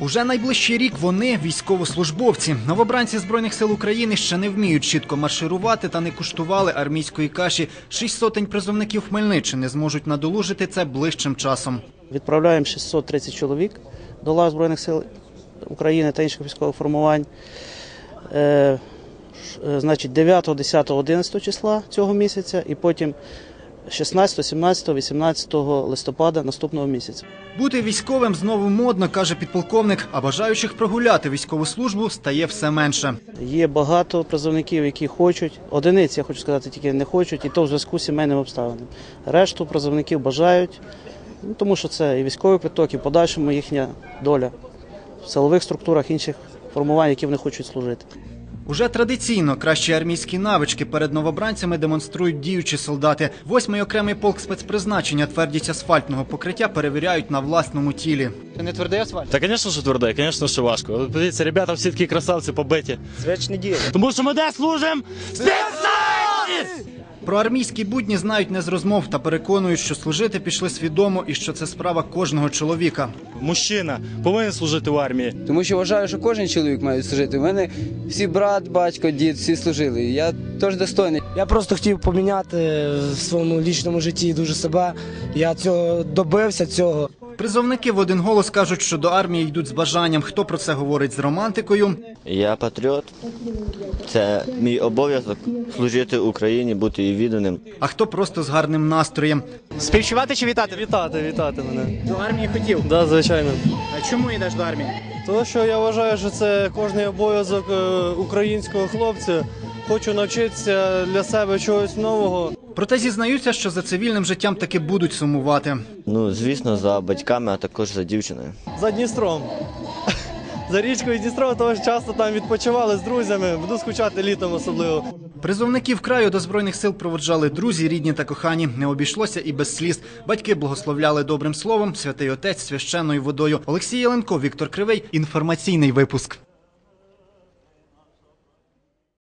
Уже найближчий рік вони військовослужбовці. Новобранці збройних сил України ще не вміють чітко марширувати та не куштували армійської каші. Шість сотень призовників Хмельниччини зможуть надолужити це ближчим часом. Відправляємо 630 чоловік до лав Збройних сил України та інших військових формувань. Е, е, значить, 9, 10, 11 числа цього місяця і потім 16, 17, 18 листопада наступного місяця. Бути військовим знову модно, каже підполковник, а бажаючих прогуляти військову службу стає все менше. Є багато призовників, які хочуть. Одиниці, я хочу сказати, тільки не хочуть, і то в зв'язку з сімейним обставинами. Решту призовників бажають, ну, тому що це і військовий квиток, і в подальшому їхня доля в силових структурах інших формувань, які вони хочуть служити. Уже традиційно кращі армійські навички перед новобранцями демонструють діючі солдати. Восьмий окремий полк спецпризначення твердість асфальтного покриття перевіряють на власному тілі. Не твердий асфальт. Та, звісно, що твердий, звісно, що важко. Подивіться, ребята всі такі красавці побиті. Звичні діло. Тому що ми де служимо? Спецназ! Про армійські будні знають не з розмов та переконують, що служити пішли свідомо і що це справа кожного чоловіка. Мужчина повинен служити в армії. Тому що вважаю, що кожен чоловік має служити. У мене всі брат, батько, дід, всі служили. Я теж достойний. Я просто хотів поміняти в своєму лічному житті дуже себе. Я цього добився цього. Призовники в один голос кажуть, що до армії йдуть з бажанням. Хто про це говорить з романтикою? Я патріот. Це мій обов'язок служити Україні, бути її відданим. А хто просто з гарним настроєм? Співчувати чи вітати? Вітати, вітати мене. До армії хотів. Да, звичайно. А чому йдеш до армії? Тому що я вважаю, що це кожний обов'язок е, українського хлопця. Хочу навчитися для себе чогось нового. Проте зізнаються, що за цивільним життям таки будуть сумувати. Ну, звісно, за батьками, а також за дівчиною. За Дністром. За річкою Дністро, тому що часто там відпочивали з друзями. Буду скучати літом особливо. Призовників краю до збройних сил проводжали друзі, рідні та кохані. Не обійшлося і без сліз. Батьки благословляли добрим словом. Святий отець священною водою. Олексій Яленко, Віктор Кривий. Інформаційний випуск.